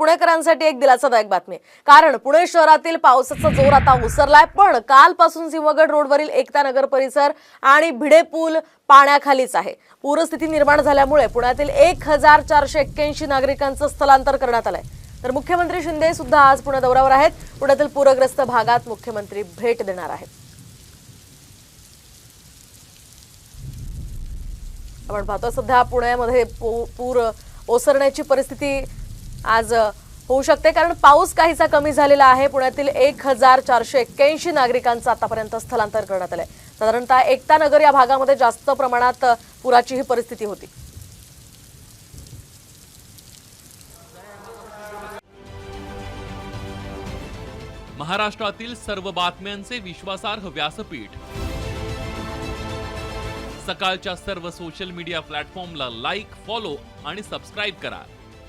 पुणेकरांसाठी एक दिलासादायक बातमी. कारण पुणे शहरातील पावसाचा जोर आता ओसरलाय पण कालपासून सिंहगड रोडवरील एकता नगर परिसर आणि भिडे पूल पाण्याखालीच आहे. पूरस्थिती निर्माण झाल्यामुळे पुण्यातील एक हजार चारशे एक्क्याऐंशी नागरिकांचं स्थलांतर करण्यात आलंय. तर मुख्यमंत्री शिंदे सुद्धा आज पुणे दौऱ्यावर आहेत. पुण्यातील पूरग्रस्त भागात मुख्यमंत्री भेट देणार आहेत. आपण पाहतो सध्या पुण्यामध्ये पूर ओसरण्याची परिस्थिती आज होऊ शकते. कारण पाऊस काहीसा कमी झालेला आहे. पुण्यातील एक हजार चारशे एक्क्याऐंशी नागरिकांचं आतापर्यंत स्थलांतर करण्यात आलंय. साधारणतः एकता नगर या भागामध्ये जास्त प्रमाणात पुराची ही परिस्थिती होती. महाराष्ट्रातील सर्व बातम्यांचे विश्वासार्ह व्यासपीठ. सकाळच्या सर्व सोशल मीडिया प्लॅटफॉर्मला लाईक फॉलो आणि सबस्क्राईब करा.